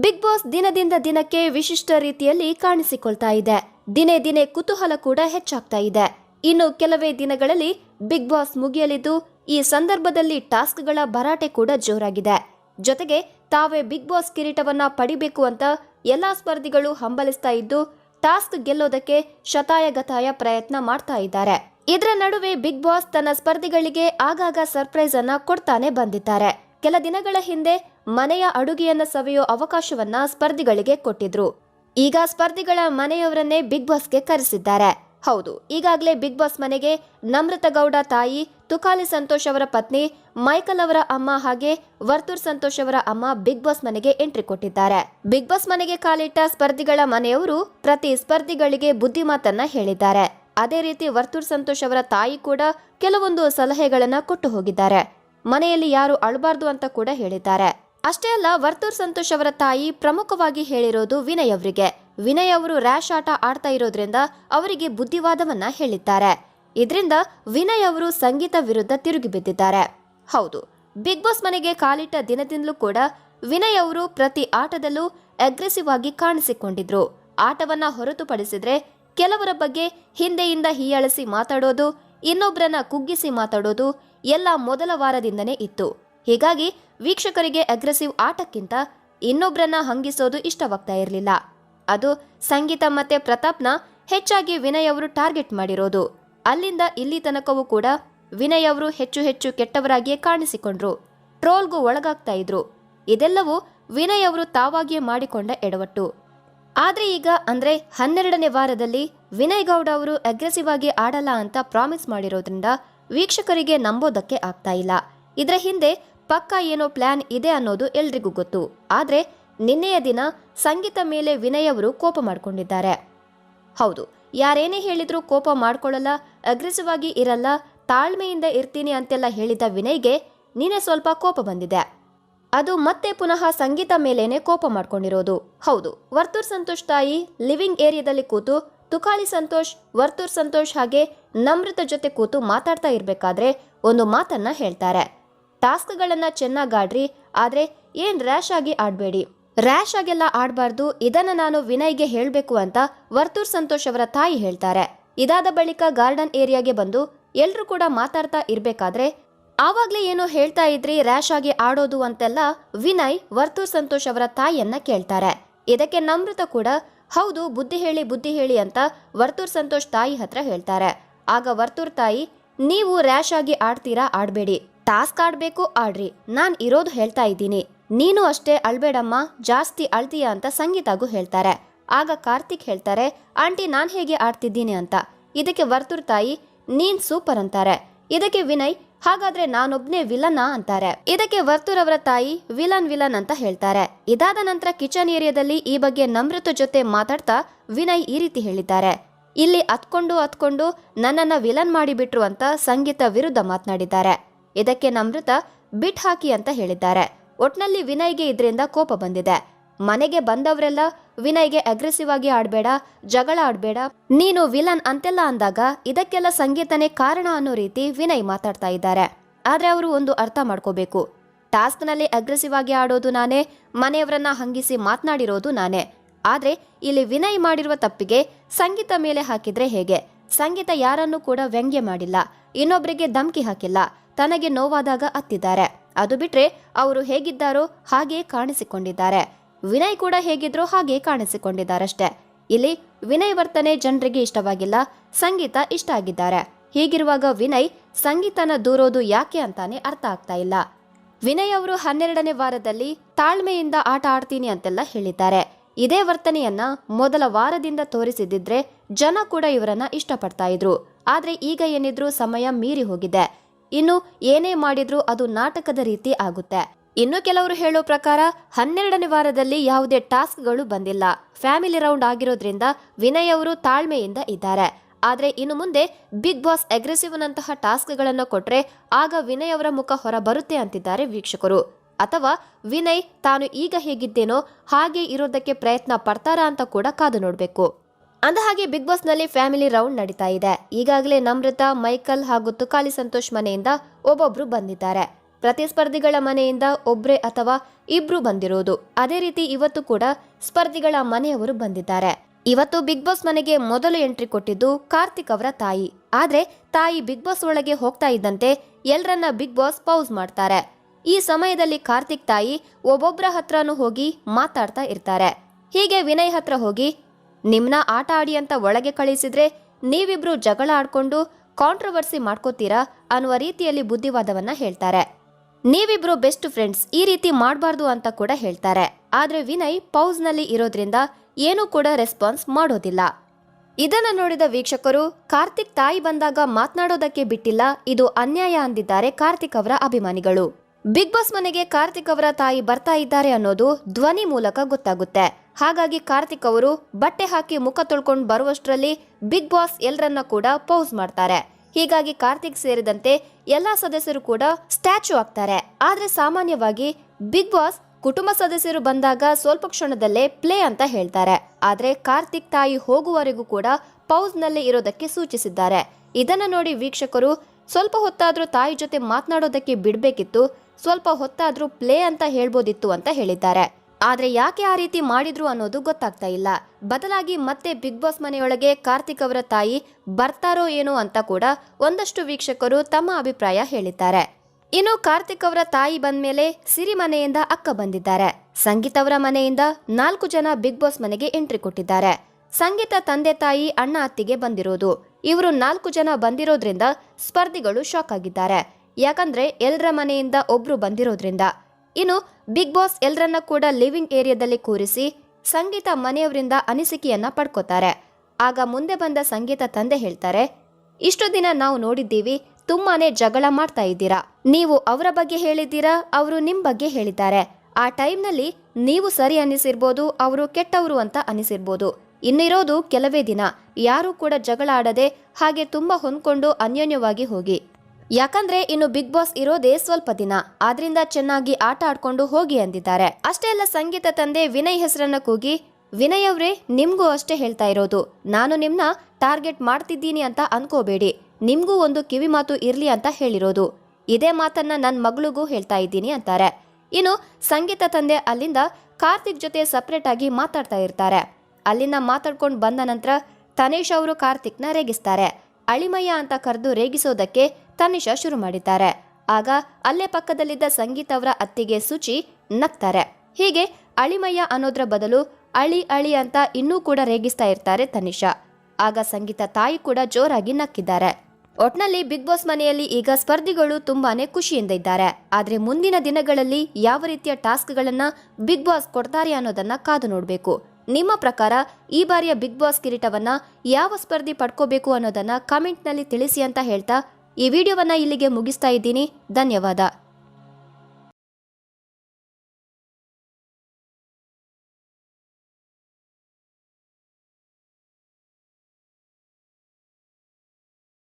Big boss ದಿನದಿಂದ ದಿನಕ್ಕೆ ವಿಶಿಷ್ಟ ರೀತಿಯಲ್ಲಿ ಕಾಣಿಸಿಕೊಳ್ತಾ ಇದೆ. ದಿನೇ ದಿನೇ ಕುತೂಹಲ ಕೂಡ ಹೆಚ್ಚಾಗ್ತಾ ಇದೆ. ಇನ್ನು ಕೆಲವೇ ದಿನಗಳಲ್ಲಿ ಬಿಗ್ ಬಾಸ್ ಮುಗಿಯಲಿದ್ದು, ಈ ಸಂದರ್ಭದಲ್ಲಿ ಟಾಸ್ಕ್ಗಳ ಭರಾಟೆ ಕೂಡ ಜೋರಾಗಿದೆ. ಜೊತೆಗೆ ತಾವೇ ಬಿಗ್ ಬಾಸ್ ಕಿರೀಟವನ್ನ ಪಡಿಬೇಕು ಅಂತ ಎಲ್ಲಾ ಸ್ಪರ್ಧಿಗಳು ಹಂಬಲಿಸ್ತಾ ಇದ್ದು, ಟಾಸ್ಕ್ ಗೆಲ್ಲೋದಕ್ಕೆ ಶತಾಯಗತಾಯ ಪ್ರಯತ್ನ ಮಾಡ್ತಾ ಇದ್ದಾರೆ. ಇದರ ನಡುವೆ ಬಿಗ್ ಬಾಸ್ ತನ್ನ ಸ್ಪರ್ಧಿಗಳಿಗೆ ಆಗಾಗ ಸರ್ಪ್ರೈಸ್ ಅನ್ನ ಕೊಡ್ತಾನೆ ಬಂದಿದ್ದಾರೆ. ಕೆಲ ದಿನಗಳ ಹಿಂದೆ ಮನೆಯ ಅಡುಗೆಯನ್ನ ಸವಿಯೋ ಅವಕಾಶವನ್ನ ಸ್ಪರ್ಧಿಗಳಿಗೆ ಕೊಟ್ಟಿದ್ರು. ಈಗ ಸ್ಪರ್ಧಿಗಳ ಮನೆಯವರನ್ನೇ ಬಿಗ್ ಬಾಸ್ಗೆ ಕರೆಸಿದ್ದಾರೆ. ಹೌದು, ಈಗಾಗಲೇ ಬಿಗ್ ಬಾಸ್ ಮನೆಗೆ ನಮ್ರತ ಗೌಡ ತಾಯಿ, ತುಕಾಲಿ ಸಂತೋಷ್ ಅವರ ಪತ್ನಿ, ಮೈಕಲ್ ಅವರ ಅಮ್ಮ ಹಾಗೆ ವರ್ತೂರ್ ಸಂತೋಷ್ ಅವರ ಅಮ್ಮ ಬಿಗ್ ಬಾಸ್ ಮನೆಗೆ ಎಂಟ್ರಿ ಕೊಟ್ಟಿದ್ದಾರೆ. ಬಿಗ್ ಬಾಸ್ ಮನೆಗೆ ಕಾಲಿಟ್ಟ ಸ್ಪರ್ಧಿಗಳ ಮನೆಯವರು ಪ್ರತಿ ಸ್ಪರ್ಧಿಗಳಿಗೆ ಬುದ್ಧಿಮಾತನ್ನ ಹೇಳಿದ್ದಾರೆ. ಅದೇ ರೀತಿ ವರ್ತೂರ್ ಸಂತೋಷ್ ಅವರ ತಾಯಿ ಕೂಡ ಕೆಲವೊಂದು ಸಲಹೆಗಳನ್ನ ಕೊಟ್ಟು ಹೋಗಿದ್ದಾರೆ. ಮನೆಯಲ್ಲಿ ಯಾರು ಅಳಬಾರ್ದು ಅಂತ ಕೂಡ ಹೇಳಿದ್ದಾರೆ. ಅಷ್ಟೇ ಅಲ್ಲ, ವರ್ತೂರ್ ಸಂತೋಷ್ ಅವರ ತಾಯಿ ಪ್ರಮುಖವಾಗಿ ಹೇಳಿರೋದು ವಿನಯ್ ಅವರಿಗೆ. ವಿನಯ್ ಅವರು ರ್ಯಾಶ್ ಆಟ ಆಡ್ತಾ ಇರೋದ್ರಿಂದ ಅವರಿಗೆ ಬುದ್ಧಿವಾದವನ್ನ ಹೇಳಿದ್ದಾರೆ. ಇದರಿಂದ ವಿನಯ್ ಅವರು ಸಂಗೀತ ವಿರುದ್ಧ ತಿರುಗಿ ಬಿದ್ದಿದ್ದಾರೆ. ಹೌದು, ಬಿಗ್ ಬಾಸ್ ಮನೆಗೆ ಕಾಲಿಟ್ಟ ದಿನದಿಂದಲೂ ಕೂಡ ವಿನಯ್ ಅವರು ಪ್ರತಿ ಆಟದಲ್ಲೂ ಅಗ್ರೆಸಿವ್ ಆಗಿ ಕಾಣಿಸಿಕೊಂಡಿದ್ರು. ಆಟವನ್ನ ಹೊರತುಪಡಿಸಿದ್ರೆ ಕೆಲವರ ಬಗ್ಗೆ ಹಿಂದೆಯಿಂದ ಹೀಯಾಳಿಸಿ ಮಾತಾಡೋದು ಇನ್ನೊಬ್ಬರನ್ನ ಕುಗ್ಗಿಸಿ ಮಾತಾಡೋದು ಎಲ್ಲ ಮೊದಲ ವಾರದಿಂದನೇ ಇತ್ತು. ಹೀಗಾಗಿ ವೀಕ್ಷಕರಿಗೆ ಅಗ್ರೆಸಿವ್ ಆಟಕ್ಕಿಂತ ಇನ್ನೊಬ್ಬರನ್ನ ಹಂಗಿಸೋದು ಇಷ್ಟವಾಗ್ತಾ ಇರಲಿಲ್ಲ. ಅದು ಸಂಗೀತ ಮತ್ತೆ ಪ್ರತಾಪ್ನ ಹೆಚ್ಚಾಗಿ ವಿನಯ್ ಅವರು ಟಾರ್ಗೆಟ್ ಮಾಡಿರೋದು. ಅಲ್ಲಿಂದ ಇಲ್ಲಿ ತನಕವೂ ಕೂಡ ವಿನಯ್ ಅವರು ಹೆಚ್ಚು ಹೆಚ್ಚು ಕೆಟ್ಟವರಾಗಿಯೇ ಕಾಣಿಸಿಕೊಂಡ್ರು. ಟ್ರೋಲ್ಗೂ ಒಳಗಾಗ್ತಾ ಇದ್ರು. ಇದೆಲ್ಲವೂ ವಿನಯ್ ಅವರು ತಾವಾಗಿಯೇ ಮಾಡಿಕೊಂಡ ಎಡವಟ್ಟು. ಆದ್ರೆ ಈಗ ಅಂದ್ರೆ ಹನ್ನೆರಡನೇ ವಾರದಲ್ಲಿ ವಿನಯ್ ಗೌಡ ಅವರು ಅಗ್ರೆಸಿವ್ ಆಗಿ ಆಡಲ್ಲ ಅಂತ ಪ್ರಾಮಿಸ್ ಮಾಡಿರೋದ್ರಿಂದ ವೀಕ್ಷಕರಿಗೆ ನಂಬೋದಕ್ಕೆ ಆಗ್ತಾ ಇಲ್ಲ. ಇದರ ಹಿಂದೆ ಪಕ್ಕ ಏನೋ ಪ್ಲಾನ್ ಇದೆ ಅನ್ನೋದು ಎಲ್ರಿಗೂ ಗೊತ್ತು. ಆದರೆ ನಿನ್ನೆಯ ದಿನ ಸಂಗೀತ ಮೇಲೆ ವಿನಯ್ ಅವರು ಕೋಪ ಮಾಡಿಕೊಂಡಿದ್ದಾರೆ. ಹೌದು, ಯಾರೇನೇ ಹೇಳಿದರೂ ಕೋಪ ಮಾಡ್ಕೊಳ್ಳಲ್ಲ ಅಗ್ರೆಸಿವ್ ಆಗಿ ಇರಲ್ಲ, ತಾಳ್ಮೆಯಿಂದ ಇರ್ತೀನಿ ಅಂತೆಲ್ಲ ಹೇಳಿದ ವಿನಯ್ಗೆ ನೀನೆ ಸ್ವಲ್ಪ ಕೋಪ ಬಂದಿದೆ. ಅದು ಮತ್ತೆ ಪುನಃ ಸಂಗೀತ ಮೇಲೇನೆ ಕೋಪ ಮಾಡ್ಕೊಂಡಿರೋದು. ಹೌದು, ವರ್ತೂರ್ ಸಂತೋಷ್ ತಾಯಿ ಲಿವಿಂಗ್ ಏರಿಯಾದಲ್ಲಿ ಕೂತು, ತುಕಾಳಿ ಸಂತೋಷ್, ವರ್ತೂರ್ ಸಂತೋಷ್ ಹಾಗೆ ನಮ್ರತ ಜೊತೆ ಕೂತು ಮಾತಾಡ್ತಾ ಇರಬೇಕಾದ್ರೆ ಒಂದು ಮಾತನ್ನ ಹೇಳ್ತಾರೆ. ಟಾಸ್ಕ್ಗಳನ್ನ ಚೆನ್ನಾಗಿ ಆಡ್ರಿ ಆದರೆ ಏನ್ ರ್ಯಾಶ್ ಆಗಿ ಆಡಬೇಡಿ. ರ್ಯಾಶ್ ಆಗೆಲ್ಲ ಆಡಬಾರ್ದು, ಇದನ್ನ ನಾನು ವಿನಯ್ಗೆ ಹೇಳಬೇಕು ಅಂತ ವರ್ತೂರ್ ಸಂತೋಷ್ ಅವರ ತಾಯಿ ಹೇಳ್ತಾರೆ. ಇದಾದ ಬಳಿಕ ಗಾರ್ಡನ್ ಏರಿಯಾಗೆ ಬಂದು ಎಲ್ಲರೂ ಕೂಡ ಮಾತಾಡ್ತಾ ಇರ್ಬೇಕಾದ್ರೆ ಆವಾಗ್ಲೇ ಏನೋ ಹೇಳ್ತಾ ಇದ್ರಿ ರ್ಯಾಶ್ ಆಗಿ ಆಡೋದು ಅಂತೆಲ್ಲ ವಿನಯ್, ವರ್ತೂರ್ ಸಂತೋಷ್ ಅವರ ತಾಯಿಯನ್ನ ಕೇಳ್ತಾರೆ. ಇದಕ್ಕೆ ನಮೃತ ಕೂಡ, ಹೌದು, ಬುದ್ಧಿ ಹೇಳಿ ಬುದ್ಧಿ ಹೇಳಿ ಅಂತ ವರ್ತೂರ್ ಸಂತೋಷ್ ತಾಯಿ ಹತ್ರ ಹೇಳ್ತಾರೆ. ಆಗ ವರ್ತೂರ್ ತಾಯಿ, ನೀವು ರ್ಯಾಶ್ ಆಗಿ ಆಡ್ತೀರಾ, ಆಡ್ಬೇಡಿ. ಟಾಸ್ಕ್ ಆಡಬೇಕು ಆಡ್ರಿ, ನಾನು ಇರೋದು ಹೇಳ್ತಾ ಇದ್ದೀನಿ. ನೀನು ಅಷ್ಟೇ ಅಳ್ಬೇಡಮ್ಮ, ಜಾಸ್ತಿ ಅಳ್ತೀಯ ಅಂತ ಸಂಗೀತಾಗೂ ಹೇಳ್ತಾರೆ. ಆಗ ಕಾರ್ತಿಕ್ ಹೇಳ್ತಾರೆ, ಆಂಟಿ, ನಾನು ಹೇಗೆ ಆಡ್ತಿದ್ದೀನಿ ಅಂತ. ಇದಕ್ಕೆ ವರ್ತುರ್ ತಾಯಿ, ನೀನ್ ಸೂಪರ್ ಅಂತಾರೆ. ಇದಕ್ಕೆ ವಿನಯ್, ಹಾಗಾದ್ರೆ ನಾನೊಬ್ನೇ ವಿಲನ ಅಂತಾರೆ. ಇದಕ್ಕೆ ವರ್ತುರ್ ಅವರ ತಾಯಿ, ವಿಲನ್ ವಿಲನ್ ಅಂತ ಹೇಳ್ತಾರೆ. ಇದಾದ ನಂತರ ಕಿಚನ್ ಏರಿಯಾದಲ್ಲಿ ಈ ಬಗ್ಗೆ ನಮ್ರತ ಜೊತೆ ಮಾತಾಡ್ತಾ ವಿನಯ್ ಈ ರೀತಿ ಹೇಳಿದ್ದಾರೆ. ಇಲ್ಲಿ ಅತ್ಕೊಂಡು ಅತ್ಕೊಂಡು ನನ್ನನ್ನ ವಿಲನ್ ಮಾಡಿಬಿಟ್ರು ಅಂತ ಸಂಗೀತ ವಿರುದ್ಧ ಮಾತನಾಡಿದ್ದಾರೆ. ಇದಕ್ಕೆ ನಮೃತ ಬಿಟ್ ಹಾಕಿ ಅಂತ ಹೇಳಿದ್ದಾರೆ. ಒಟ್ನಲ್ಲಿ ವಿನಯ್ಗೆ ಇದರಿಂದ ಕೋಪ ಬಂದಿದೆ. ಮನೆಗೆ ಬಂದವರೆಲ್ಲ ವಿನಯ್ಗೆ ಅಗ್ರೆಸಿವ್ ಆಗಿ ಆಡ್ಬೇಡ, ಜಗಳ ಆಡ್ಬೇಡ, ನೀನು ವಿಲನ್ ಅಂತೆಲ್ಲ ಅಂದಾಗ ಇದಕ್ಕೆಲ್ಲ ಸಂಗೀತನೇ ಕಾರಣ ಅನ್ನೋ ರೀತಿ ವಿನಯ್ ಮಾತಾಡ್ತಾ ಇದ್ದಾರೆ. ಆದ್ರೆ ಅವರು ಒಂದು ಅರ್ಥ ಮಾಡ್ಕೋಬೇಕು. ಟಾಸ್ಕ್ನಲ್ಲಿ ಅಗ್ರೆಸಿವ್ ಆಗಿ ಆಡೋದು ನಾನೇ, ಮನೆಯವರನ್ನ ಹಂಗಿಸಿ ಮಾತನಾಡಿರೋದು ನಾನೇ. ಆದ್ರೆ ಇಲ್ಲಿ ವಿನಯ್ ಮಾಡಿರುವ ತಪ್ಪಿಗೆ ಸಂಗೀತ ಮೇಲೆ ಹಾಕಿದ್ರೆ ಹೇಗೆ? ಸಂಗೀತ ಯಾರನ್ನೂ ಕೂಡ ವ್ಯಂಗ್ಯ ಮಾಡಿಲ್ಲ. ಇನ್ನೊಬ್ಬರಿಗೆ ಧಮ್ಕಿ ಹಾಕಿಲ್ಲ. ತನಗೆ ನೋವಾದಾಗ ಅತ್ತಿದ್ದಾರೆ. ಅದು ಬಿಟ್ರೆ ಅವರು ಹೇಗಿದ್ದಾರೋ ಹಾಗೆ ಕಾಣಿಸಿಕೊಂಡಿದ್ದಾರೆ. ವಿನಯ್ ಕೂಡ ಹೇಗಿದ್ರೋ ಹಾಗೆ ಕಾಣಿಸಿಕೊಂಡಿದ್ದಾರಷ್ಟೇ. ಇಲ್ಲಿ ವಿನಯ್ ವರ್ತನೆ ಜನರಿಗೆ ಇಷ್ಟವಾಗಿಲ್ಲ, ಸಂಗೀತ ಇಷ್ಟ ಆಗಿದ್ದಾರೆ. ಹೀಗಿರುವಾಗ ವಿನಯ್ ಸಂಗೀತನ ದೂರೋದು ಯಾಕೆ ಅಂತಾನೆ ಅರ್ಥ ಆಗ್ತಾ ಇಲ್ಲ. ವಿನಯ್ ಅವರು ಹನ್ನೆರಡನೇ ವಾರದಲ್ಲಿ ತಾಳ್ಮೆಯಿಂದ ಆಟ ಆಡ್ತೀನಿ ಅಂತೆಲ್ಲ ಹೇಳಿದ್ದಾರೆ. ಇದೇ ವರ್ತನೆಯನ್ನ ಮೊದಲ ವಾರದಿಂದ ತೋರಿಸಿದ್ದಿದ್ರೆ ಜನ ಕೂಡ ಇವರನ್ನ ಇಷ್ಟಪಡ್ತಾ ಇದ್ರು. ಆದ್ರೆ ಈಗ ಏನಿದ್ರು ಸಮಯ ಮೀರಿ ಹೋಗಿದೆ. ಇನ್ನು ಏನೇ ಮಾಡಿದ್ರೂ ಅದು ನಾಟಕದ ರೀತಿ ಆಗುತ್ತೆ. ಇನ್ನು ಕೆಲವರು ಹೇಳೋ ಪ್ರಕಾರ, ಹನ್ನೆರಡನೇ ವಾರದಲ್ಲಿ ಯಾವುದೇ ಟಾಸ್ಕ್ಗಳು ಬಂದಿಲ್ಲ. ಫ್ಯಾಮಿಲಿ ರೌಂಡ್ ಆಗಿರೋದ್ರಿಂದ ವಿನಯ್ ಅವರು ತಾಳ್ಮೆಯಿಂದ ಇದ್ದಾರೆ. ಆದ್ರೆ ಇನ್ನು ಮುಂದೆ ಬಿಗ್ ಬಾಸ್ ನಂತಹ ಟಾಸ್ಕ್ಗಳನ್ನು ಕೊಟ್ರೆ ಆಗ ವಿನಯ್ ಅವರ ಮುಖ ಹೊರ ಬರುತ್ತೆ ಅಂತಿದ್ದಾರೆ ವೀಕ್ಷಕರು. ಅಥವಾ ವಿನಯ್ ತಾನು ಈಗ ಹೇಗಿದ್ದೇನೋ ಹಾಗೆ ಇರೋದಕ್ಕೆ ಪ್ರಯತ್ನ ಪಡ್ತಾರಾ ಅಂತ ಕೂಡ ಕಾದು ನೋಡಬೇಕು. ಅಂದಹಾಗೆ ಬಿಗ್ ಬಾಸ್ನಲ್ಲಿ ಫ್ಯಾಮಿಲಿ ರೌಂಡ್ ನಡೀತಾ ಇದೆ. ಈಗಾಗಲೇ ನಮ್ರತಾ, ಮೈಕಲ್ ಹಾಗೂ ತುಕಾಲಿ ಸಂತೋಷ್ ಮನೆಯಿಂದ ಒಬ್ಬೊಬ್ರು ಬಂದಿದ್ದಾರೆ. ಪ್ರತಿಸ್ಪರ್ಧಿಗಳ ಮನೆಯಿಂದ ಒಬ್ರೆ ಅಥವಾ ಇಬ್ರು ಬಂದಿರುವುದು ಅದೇ ರೀತಿ ಇವತ್ತು ಕೂಡ ಸ್ಪರ್ಧಿಗಳ ಮನೆಯವರು ಬಂದಿದ್ದಾರೆ. ಇವತ್ತು ಬಿಗ್ ಬಾಸ್ ಮನೆಗೆ ಮೊದಲು ಎಂಟ್ರಿ ಕೊಟ್ಟಿದ್ದು ಕಾರ್ತಿಕ್ ಅವರ ತಾಯಿ. ಆದ್ರೆ ತಾಯಿ ಬಿಗ್ ಬಾಸ್ ಒಳಗೆ ಹೋಗ್ತಾ ಇದ್ದಂತೆ ಎಲ್ರನ್ನ ಬಿಗ್ ಬಾಸ್ ಪೌಸ್ ಮಾಡ್ತಾರೆ. ಈ ಸಮಯದಲ್ಲಿ ಕಾರ್ತಿಕ್ ತಾಯಿ ಒಬ್ಬೊಬ್ಬರ ಹತ್ರನೂ ಹೋಗಿ ಮಾತಾಡ್ತಾ ಇರ್ತಾರೆ. ಹೀಗೆ ವಿನಯ್ ಹತ್ರ ಹೋಗಿ ನಿಮ್ನ ಆಟ ಆಡಿ ಅಂತ ಒಳಗೆ ಕಳಿಸಿದ್ರೆ ನೀವಿಬ್ರು ಜಗಳ ಆಡ್ಕೊಂಡು ಕಾಂಟ್ರವರ್ಸಿ ಮಾಡ್ಕೋತೀರಾ ಅನ್ನುವ ರೀತಿಯಲ್ಲಿ ಬುದ್ಧಿವಾದವನ್ನ ಹೇಳ್ತಾರೆ. ನೀವಿಬ್ರು ಬೆಸ್ಟ್ ಫ್ರೆಂಡ್ಸ್ ಈ ರೀತಿ ಮಾಡಬಾರ್ದು ಅಂತ ಕೂಡ ಹೇಳ್ತಾರೆ. ಆದ್ರೆ ವಿನಯ್ ಪೌಸ್ನಲ್ಲಿ ಇರೋದ್ರಿಂದ ಏನೂ ಕೂಡ ರೆಸ್ಪಾನ್ಸ್ ಮಾಡೋದಿಲ್ಲ. ಇದನ್ನ ನೋಡಿದ ವೀಕ್ಷಕರು, ಕಾರ್ತಿಕ್ ತಾಯಿ ಬಂದಾಗ ಮಾತನಾಡೋದಕ್ಕೆ ಬಿಟ್ಟಿಲ್ಲ, ಇದು ಅನ್ಯಾಯ ಅಂದಿದ್ದಾರೆ ಕಾರ್ತಿಕ್ ಅವರ ಅಭಿಮಾನಿಗಳು. ಬಿಗ್ ಬಾಸ್ ಮನೆಗೆ ಕಾರ್ತಿಕ್ ಅವರ ತಾಯಿ ಬರ್ತಾ ಇದ್ದಾರೆ ಅನ್ನೋದು ಧ್ವನಿ ಮೂಲಕ ಗೊತ್ತಾಗುತ್ತೆ. ಹಾಗಾಗಿ ಕಾರ್ತಿಕ್ ಅವರು ಬಟ್ಟೆ ಹಾಕಿ ಮುಖ ತೊಳ್ಕೊಂಡು ಬರುವಷ್ಟರಲ್ಲಿ ಬಿಗ್ ಬಾಸ್ ಎಲ್ಲರನ್ನ ಕೂಡ ಪೌಸ್ ಮಾಡ್ತಾರೆ. ಹೀಗಾಗಿ ಕಾರ್ತಿಕ್ ಸೇರಿದಂತೆ ಎಲ್ಲಾ ಸದಸ್ಯರು ಕೂಡ ಸ್ಟ್ಯಾಚು ಆಗ್ತಾರೆ. ಆದ್ರೆ ಸಾಮಾನ್ಯವಾಗಿ ಬಿಗ್ ಬಾಸ್ ಕುಟುಂಬ ಸದಸ್ಯರು ಬಂದಾಗ ಸ್ವಲ್ಪ ಕ್ಷಣದಲ್ಲೇ ಪ್ಲೇ ಅಂತ ಹೇಳ್ತಾರೆ. ಆದ್ರೆ ಕಾರ್ತಿಕ್ ತಾಯಿ ಹೋಗುವವರೆಗೂ ಕೂಡ ಪೌಸ್ನಲ್ಲಿ ಇರೋದಕ್ಕೆ ಸೂಚಿಸಿದ್ದಾರೆ. ಇದನ್ನ ನೋಡಿ ವೀಕ್ಷಕರು ಸ್ವಲ್ಪ ಹೊತ್ತಾದ್ರೂ ತಾಯಿ ಜೊತೆ ಮಾತನಾಡೋದಕ್ಕೆ ಬಿಡ್ಬೇಕಿತ್ತು. ಸ್ವಲ್ಪ ಹೊತ್ತಾದರೂ ಪ್ಲೇ ಅಂತ ಹೇಳ್ಬೋದಿತ್ತು ಅಂತ ಹೇಳಿದ್ದಾರೆ. ಆದರೆ ಯಾಕೆ ಆ ರೀತಿ ಮಾಡಿದ್ರು ಅನ್ನೋದು ಗೊತ್ತಾಗ್ತಾ ಇಲ್ಲ. ಬದಲಾಗಿ ಮತ್ತೆ ಬಿಗ್ ಬಾಸ್ ಮನೆಯೊಳಗೆ ಕಾರ್ತಿಕ್ ಅವರ ತಾಯಿ ಬರ್ತಾರೋ ಏನೋ ಅಂತ ಕೂಡ ಒಂದಷ್ಟು ವೀಕ್ಷಕರು ತಮ್ಮ ಅಭಿಪ್ರಾಯ ಹೇಳಿದ್ದಾರೆ. ಇನ್ನು ಕಾರ್ತಿಕ್ ಅವರ ತಾಯಿ ಬಂದ್ಮೇಲೆ ಸಿರಿ ಮನೆಯಿಂದ ಅಕ್ಕ ಬಂದಿದ್ದಾರೆ. ಸಂಗೀತ ಅವರ ಮನೆಯಿಂದ ನಾಲ್ಕು ಜನ ಬಿಗ್ ಬಾಸ್ ಮನೆಗೆ ಎಂಟ್ರಿ ಕೊಟ್ಟಿದ್ದಾರೆ. ಸಂಗೀತ ತಂದೆ ತಾಯಿ ಅಣ್ಣ ಅತ್ತಿಗೆ ಬಂದಿರೋದು. ಇವರು ನಾಲ್ಕು ಜನ ಬಂದಿರೋದ್ರಿಂದ ಸ್ಪರ್ಧಿಗಳು ಶಾಕ್ ಆಗಿದ್ದಾರೆ. ಯಾಕಂದ್ರೆ ಎಲ್ರ ಮನೆಯಿಂದ ಒಬ್ರು ಬಂದಿರೋದ್ರಿಂದ. ಇನ್ನು ಬಿಗ್ ಬಾಸ್ ಎಲ್ರನ್ನ ಕೂಡ ಲಿವಿಂಗ್ ಏರಿಯಾದಲ್ಲಿ ಕೂರಿಸಿ ಸಂಗೀತ ಮನೆಯವರಿಂದ ಅನಿಸಿಕೆಯನ್ನ ಪಡ್ಕೋತಾರೆ. ಆಗ ಮುಂದೆ ಬಂದ ಸಂಗೀತ ತಂದೆ ಹೇಳ್ತಾರೆ, ಇಷ್ಟು ದಿನ ನಾವು ನೋಡಿದ್ದೀವಿ, ತುಂಬಾನೇ ಜಗಳ ಮಾಡ್ತಾ ಇದ್ದೀರಾ. ನೀವು ಅವರ ಬಗ್ಗೆ ಹೇಳಿದ್ದೀರಾ, ಅವರು ನಿಮ್ ಬಗ್ಗೆ ಹೇಳಿದ್ದಾರೆ. ಆ ಟೈಮ್ನಲ್ಲಿ ನೀವು ಸರಿ ಅನ್ನಿಸಿರ್ಬೋದು, ಅವರು ಕೆಟ್ಟವರು ಅಂತ ಅನಿಸಿರ್ಬೋದು ಇನ್ನಿರೋದು ಕೆಲವೇ ದಿನ. ಯಾರೂ ಕೂಡ ಜಗಳ ಆಡದೆ ಹಾಗೆ ತುಂಬಾ ಹೊಂದ್ಕೊಂಡು ಅನ್ಯೋನ್ಯವಾಗಿ ಹೋಗಿ. ಯಾಕಂದ್ರೆ ಇನ್ನು ಬಿಗ್ ಬಾಸ್ ಇರೋದೇ ಸ್ವಲ್ಪ ದಿನ. ಆದ್ರಿಂದ ಚೆನ್ನಾಗಿ ಆಟ ಆಡ್ಕೊಂಡು ಹೋಗಿ ಅಂದಿದ್ದಾರೆ. ಅಷ್ಟೇ ಅಲ್ಲ ಸಂಗೀತ ತಂದೆ ವಿನಯ್ ಹೆಸರನ್ನ ಕೂಗಿ, ವಿನಯ್ ಅವರೇ, ನಿಮ್ಗೂ ಅಷ್ಟೇ ಹೇಳ್ತಾ ಇರೋದು. ನಾನು ನಿಮ್ನ ಟಾರ್ಗೆಟ್ ಮಾಡ್ತಿದ್ದೀನಿ ಅಂತ ಅನ್ಕೋಬೇಡಿ. ನಿಮ್ಗೂ ಒಂದು ಕಿವಿ ಮಾತು ಇರ್ಲಿ ಅಂತ ಹೇಳಿರೋದು. ಇದೇ ಮಾತನ್ನ ನನ್ನ ಮಗಳಿಗೂ ಹೇಳ್ತಾ ಇದ್ದೀನಿ ಅಂತಾರೆ. ಇನ್ನು ಸಂಗೀತ ತಂದೆ ಅಲ್ಲಿಂದ ಕಾರ್ತಿಕ್ ಜೊತೆ ಸಪ್ರೇಟ್ ಆಗಿ ಮಾತಾಡ್ತಾ ಇರ್ತಾರೆ. ಅಲ್ಲಿಂದ ಮಾತಾಡ್ಕೊಂಡು ಬಂದ ನಂತರ ತನೇಶ್ ಅವರು ಕಾರ್ತಿಕ್ನ ರೇಗಿಸ್ತಾರೆ. ಅಳಿಮಯ್ಯ ಅಂತ ಕರೆದು ರೇಗಿಸೋದಕ್ಕೆ ತನಿಷ ಶುರು ಮಾಡಿದ್ದಾರೆ. ಆಗ ಅಲ್ಲೇ ಪಕ್ಕದಲ್ಲಿದ್ದ ಸಂಗೀತ ಅವರ ಅತ್ತಿಗೆ ಸುಚಿ ನಗ್ತಾರೆ. ಹೀಗೆ ಅಳಿಮಯ್ಯ ಅನ್ನೋದ್ರ ಬದಲು ಅಳಿ ಅಳಿ ಅಂತ ಇನ್ನೂ ಕೂಡ ರೇಗಿಸ್ತಾ ಇರ್ತಾರೆ ತನಿಷಾ. ಆಗ ಸಂಗೀತ ತಾಯಿ ಕೂಡ ಜೋರಾಗಿ ನಕ್ಕಿದ್ದಾರೆ. ಒಟ್ನಲ್ಲಿ ಬಿಗ್ ಬಾಸ್ ಮನೆಯಲ್ಲಿ ಈಗ ಸ್ಪರ್ಧಿಗಳು ತುಂಬಾನೇ ಖುಷಿಯಿಂದ ಇದ್ದಾರೆ. ಆದ್ರೆ ಮುಂದಿನ ದಿನಗಳಲ್ಲಿ ಯಾವ ರೀತಿಯ ಟಾಸ್ಕ್ಗಳನ್ನ ಬಿಗ್ ಬಾಸ್ ಕೊಡ್ತಾರೆ ಅನ್ನೋದನ್ನ ಕಾದು ನೋಡಬೇಕು. ನಿಮ್ಮ ಪ್ರಕಾರ ಈ ಬಾರಿಯ ಬಿಗ್ ಬಾಸ್ ಕಿರೀಟವನ್ನ ಯಾವ ಸ್ಪರ್ಧಿ ಪಡ್ಕೋಬೇಕು ಅನ್ನೋದನ್ನ ಕಾಮೆಂಟ್ನಲ್ಲಿ ತಿಳಿಸಿ ಅಂತ ಹೇಳ್ತಾ ಈ ವಿಡಿಯೋವನ್ನು ಇಲ್ಲಿಗೆ ಮುಗಿಸ್ತಾ ಇದ್ದೀನಿ. ಧನ್ಯವಾದ.